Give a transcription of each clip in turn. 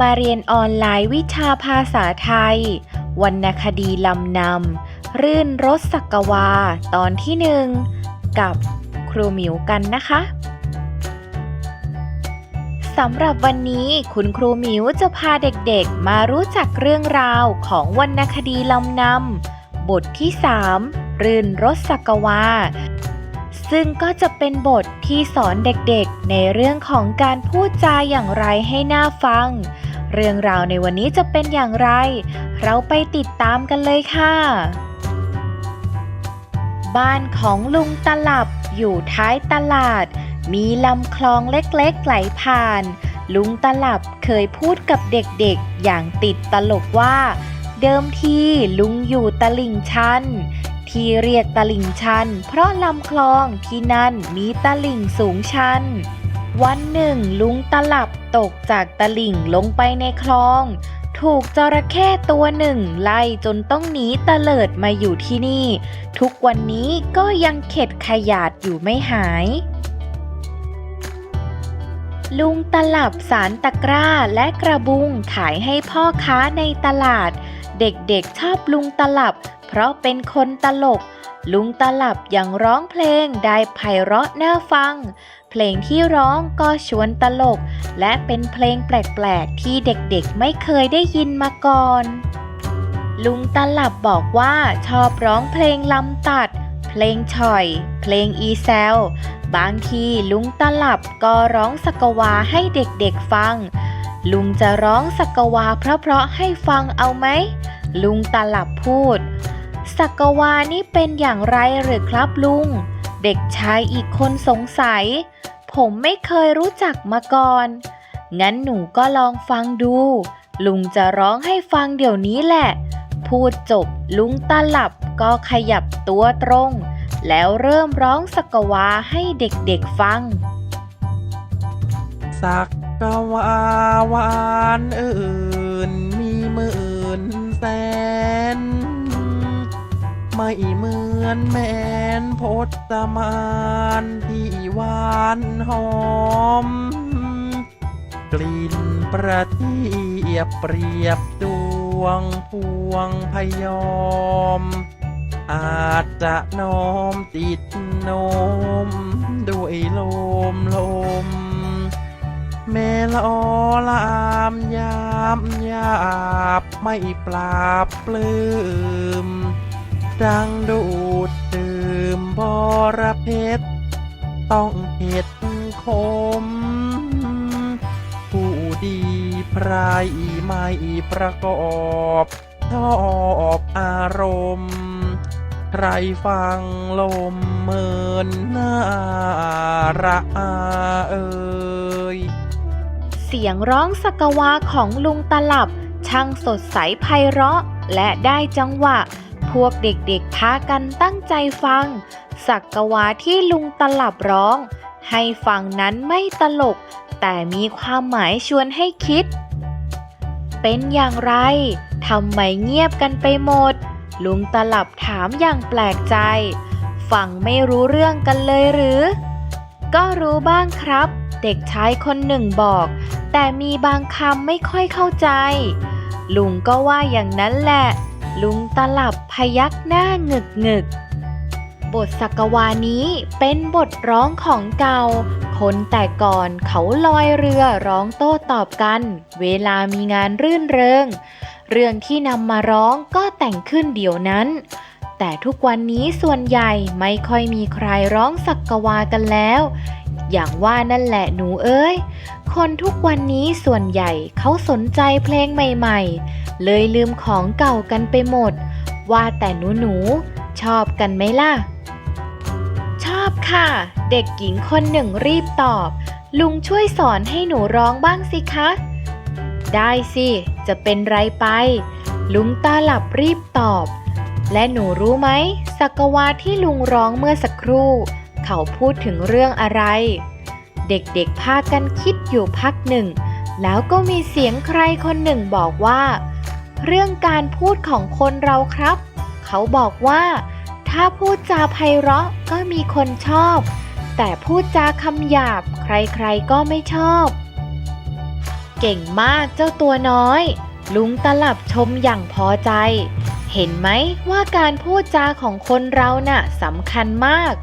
มาเรียนออนไลน์วิชาภาษาไทย วรรณคดีลำนำ รื่นรสสักวา ตอนที่หนึ่ง กับครูหมิวกันนะคะสำหรับวันนี้คุณครูหมิวจะพาเด็กๆ มารู้จักเรื่องราวของวรรณคดีลำนำ บทที่ 3 รื่นรสสักวา ซึ่งก็จะเป็นบทที่สอนเด็กๆ ในเรื่องของการพูดจาอย่างไรให้น่าฟัง เรื่องราวในวันนี้จะเป็นอย่างไร เราไปติดตามกันเลยค่ะ บ้านของลุงตลับอยู่ท้ายตลาด มีลำคลองเล็กๆไหลผ่าน ลุงตลับเคยพูดกับเด็กๆ อย่างติดตลกว่า เดิมทีลุงอยู่ตลิ่งชันที่เรียกตลิ่งชัน เพราะลำคลองที่นั่นมีตลิ่งสูงชัน วันหนึ่งลุงตลับตกจากตลิ่งลงไปในคลอง ถูกจระเข้ตัวหนึ่งไล่จนต้องหนีตะเลิดมาอยู่ที่นี่ ทุกวันนี้ก็ยังเข็ดขยาดอยู่ไม่หาย ลุงตลับสารตะกร้าและกระบุงขายให้พ่อค้าในตลาด เด็กๆชอบลุงตลับ เพราะเป็นคนตลกลุงตลับยังร้องเพลงได้ไพเราะน่าฟัง เพลงที่ร้องก็ชวนตลก และเป็นเพลงแปลกๆ ที่เด็กๆไม่เคยได้ยินมาก่อน ลุงตลับบอกว่าชอบร้องเพลงลำตัด เพลงฉ่อย เพลงอีแซล บางทีลุงตลับก็ร้องสกวาให้เด็กๆฟัง ลุงจะร้องสกวาเพราะๆให้ฟังเอาไหม ลุงตลับพูด สกวานี่เป็นอย่างไรหรือครับลุง เด็กชายอีกคนสงสัย ผมไม่เคยรู้จักมาก่อน งั้นหนูก็ลองฟังดู ลุงจะร้องให้ฟังเดี๋ยวนี้แหละ พูดจบลุงตาหลับก็ขยับตัวตรง แล้วเริ่มร้องสักวาให้เด็กๆฟัง สักกวาวานเอื่น มีหมื่นแสน ไม่เหมือนแมนพจมานที่หวานหอม กลิ่นประทียบเปรียบดวงพวงพยอม อาจจะน้อมติดโนม ด้วยลมลม เมลอลามยามยาบไม่ปราบปลื้ม ดังดูดดื่มบระเพชรต้องเผ็ดคม ผู้ดีไพรไม่ประกอบชอบอารมณ์ ใครฟังลมเมินน่าระอาเอ่ยเสียงร้องสกวาของลุงตลับ ช่างสดใสไพเราะและได้จังหวะ พวกเด็กๆพากันตั้งใจฟัง สักกวาที่ลุงตลับร้อง ให้ฟังนั้นไม่ตลก แต่มีความหมายชวนให้คิด เป็นอย่างไรทำไมเงียบกันไปหมด ลุงตลับถามอย่างแปลกใจ ฟังไม่รู้เรื่องกันเลยหรือ ก็รู้บ้างครับ เด็กชายคนหนึ่งบอก แต่มีบางคำไม่ค่อยเข้าใจ ลุงก็ว่าอย่างนั้นแหละ ลุงตลับพยักหน้าหงึกหงึกบทสักวานี้เป็นบทร้องของเก่า คนแต่ก่อนเขาลอยเรือร้องโต้ตอบกัน เวลามีงานรื่นเริง เรื่องที่นำมาร้องก็แต่งขึ้นเดี๋ยวนั้น แต่ทุกวันนี้ส่วนใหญ่ไม่ค่อยมีใครร้องสักวากันแล้ว อย่างว่านั่นแหละหนูเอ้ย คนทุกวันนี้ส่วนใหญ่เขาสนใจเพลงใหม่ๆ เลยลืมของเก่ากันไปหมด ว่าแต่หนูหนูๆชอบกันไหมล่ะ ชอบค่ะ เด็กหญิงคนหนึ่งรีบตอบ ลุงช่วยสอนให้หนูร้องบ้างสิคะ ได้สิ จะเป็นไรไป ลุงตาหลับรีบตอบ และหนูรู้ไหมสักวาที่ลุงร้องเมื่อสักครู่ เขาพูดถึงเรื่องอะไร เด็กๆพากันคิดอยู่พักหนึ่ง แล้วก็มีเสียงใครคนหนึ่งบอกว่า เรื่องการพูดของคนเราครับ เขาบอกว่า ถ้าพูดจาไพเราะก็มีคนชอบ แต่พูดจาคำหยาบใครๆก็ไม่ชอบ เก่งมากเจ้าตัวน้อย ลุงตลับชมอย่างพอใจเห็นไหมว่าการพูดจาของคนเราน่ะสำคัญมาก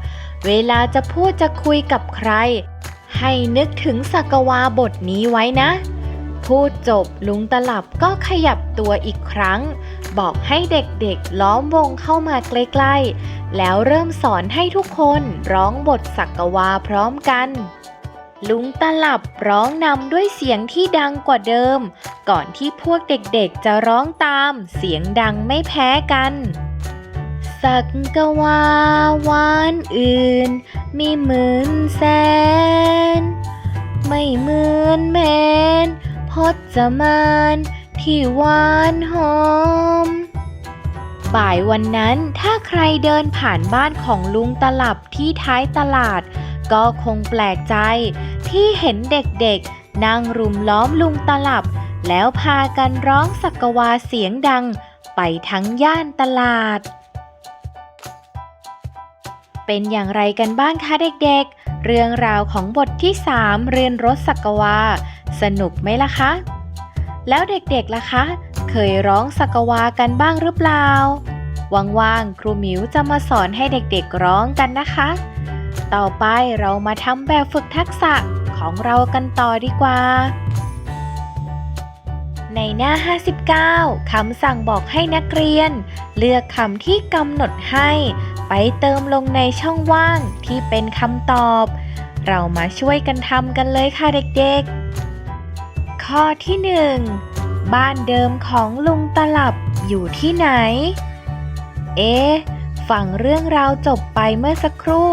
เวลาจะพูดจะคุยกับใคร ให้นึกถึงสักวาบทนี้ไว้นะ พูดจบลุงตลับก็ขยับตัวอีกครั้ง บอกให้เด็กๆล้อมวงเข้ามาใกล้ๆ แล้วเริ่มสอนให้ทุกคนร้องบทสักวาพร้อมกันลุงตลับร้องนำด้วยเสียงที่ดังกว่าเดิม ก่อนที่พวกเด็กๆจะร้องตามเสียงดังไม่แพ้กัน สักกวาวานอื่น มีหมื่นแสน ไม่เหมือนแมนพจมานที่หวานหอม บ่ายวันนั้นถ้าใครเดินผ่านบ้านของลุงตลับที่ท้ายตลาด ก็คงแปลกใจที่เห็นเด็กๆนั่งรุมล้อมลุงตลับ แล้วพากันร้องสักวาเสียงดังไปทั้งย่านตลาด เป็นอย่างไรกันบ้างคะเด็กๆ เรื่องราวของบทที่ 3 เรียนรถสักวา สนุกไหมล่ะคะ แล้วเด็กๆล่ะคะ เคยร้องสักวากันบ้างหรือเปล่า ว่างๆ ครูหมิวจะมาสอนให้เด็กๆร้องกันนะคะ ต่อไปเรามาทำแบบฝึกทักษะของเรากันต่อดีกว่า ในหน้า 59 คำสั่งบอกให้นักเรียน เลือกคำที่กำหนดให้ ไปเติมลงในช่องว่างที่เป็นคำตอบ เรามาช่วยกันทำกันเลยค่ะเด็กๆ ข้อที่ 1 บ้านเดิมของลุงตลับอยู่ที่ไหน เอ๊ฟังเรื่องราวจบไปเมื่อสักครู่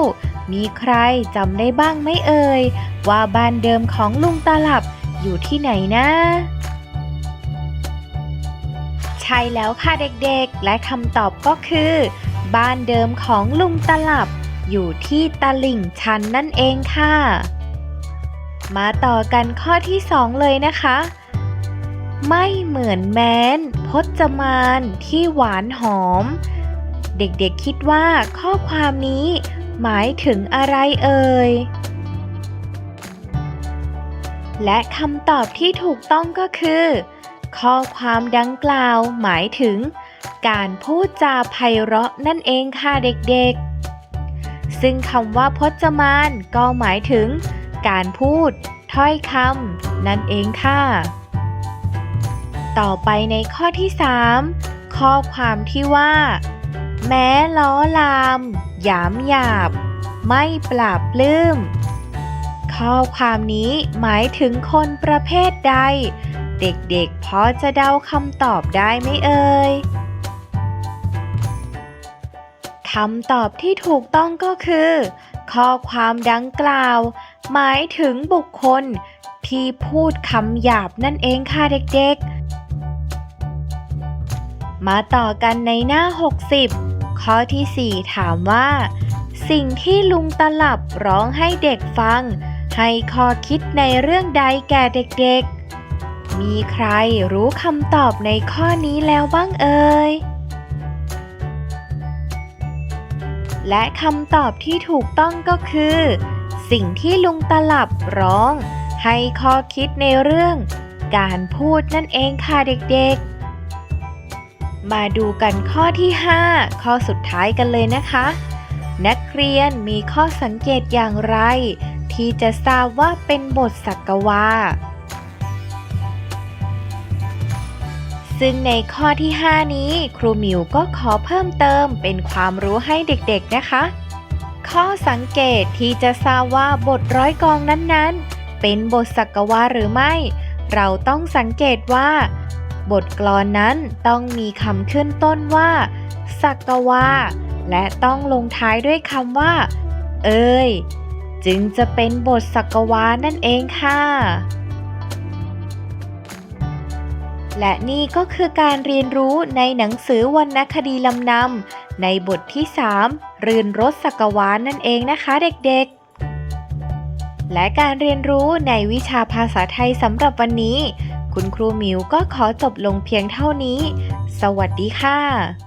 มีใครจำได้บ้างไหมเอ่ย ว่าบ้านเดิมของลุงตลับอยู่ที่ไหนนะใช่แล้วค่ะเด็กๆ และคำตอบก็คือ บ้านเดิมของลุงตลับ อยู่ที่ตลิ่งชันนั่นเองค่ะ มาต่อกันข้อที่สองเลยนะคะ ไม่เหมือนแม้นพจมานที่หวานหอม เด็กๆคิดว่าข้อความนี้หมายถึงอะไรเอ่ย และคำตอบที่ถูกต้องก็คือ ข้อความดังกล่าวหมายถึง การพูดจาไพเราะนั่นเองค่ะเด็กๆ ซึ่งคำว่าพจมานก็หมายถึง การพูด ถ้อยคำนั่นเองค่ะ ต่อไปในข้อที่ 3 ข้อความที่ว่า แม้ล้อลาม หยามหยาบ ไม่ปราบปลื้มข้อความนี้หมายถึงคนประเภทใด เด็กๆพอจะเดาคำตอบได้ไหมเอ่ย คำตอบที่ถูกต้องก็คือ ข้อความดังกล่าว หมายถึงบุคคล ที่พูดคำหยาบนั่นเองค่ะเด็กๆ มาต่อกันในหน้า 60 ข้อที่ 4 ถามว่า สิ่งที่ลุงตลับร้องให้เด็กฟัง ให้ข้อคิดในเรื่องใดแก่เด็กๆ มีใครรู้คำตอบในข้อนี้แล้วบ้างเอ่ย และคำตอบที่ถูกต้องก็คือ สิ่งที่ลุงตลับร้อง ให้ข้อคิดในเรื่อง การพูดนั่นเองค่ะเด็กๆ มาดูกันข้อที่ 5 ข้อสุดท้ายกันเลยนะคะ นักเรียนมีข้อสังเกตอย่างไร ที่จะทราบว่าเป็นบทสักวา ซึ่งในข้อที่ 5 นี้ ครูหมิวก็ขอเพิ่มเติมเป็นความรู้ให้เด็กๆนะคะ ข้อสังเกตที่จะทราบว่าบทร้อยกองนั้นๆ เป็นบทสักวาหรือไม่ เราต้องสังเกตว่า บทกลอนนั้นต้องมีคำขึ้นต้นว่า สักวาและต้องลงท้ายด้วยคำว่า เอ่ยจึงจะเป็นบทสักวานั่นเองค่ะ และนี่ก็คือการเรียนรู้ในหนังสือวรรณคดีลำนำในบทที่3เรือนรถสักวานนั่นเองนะคะเด็กๆ และการเรียนรู้ในวิชาภาษาไทยสำหรับวันนี้ คุณครูหมิวก็ขอจบลงเพียงเท่านี้ สวัสดีค่ะ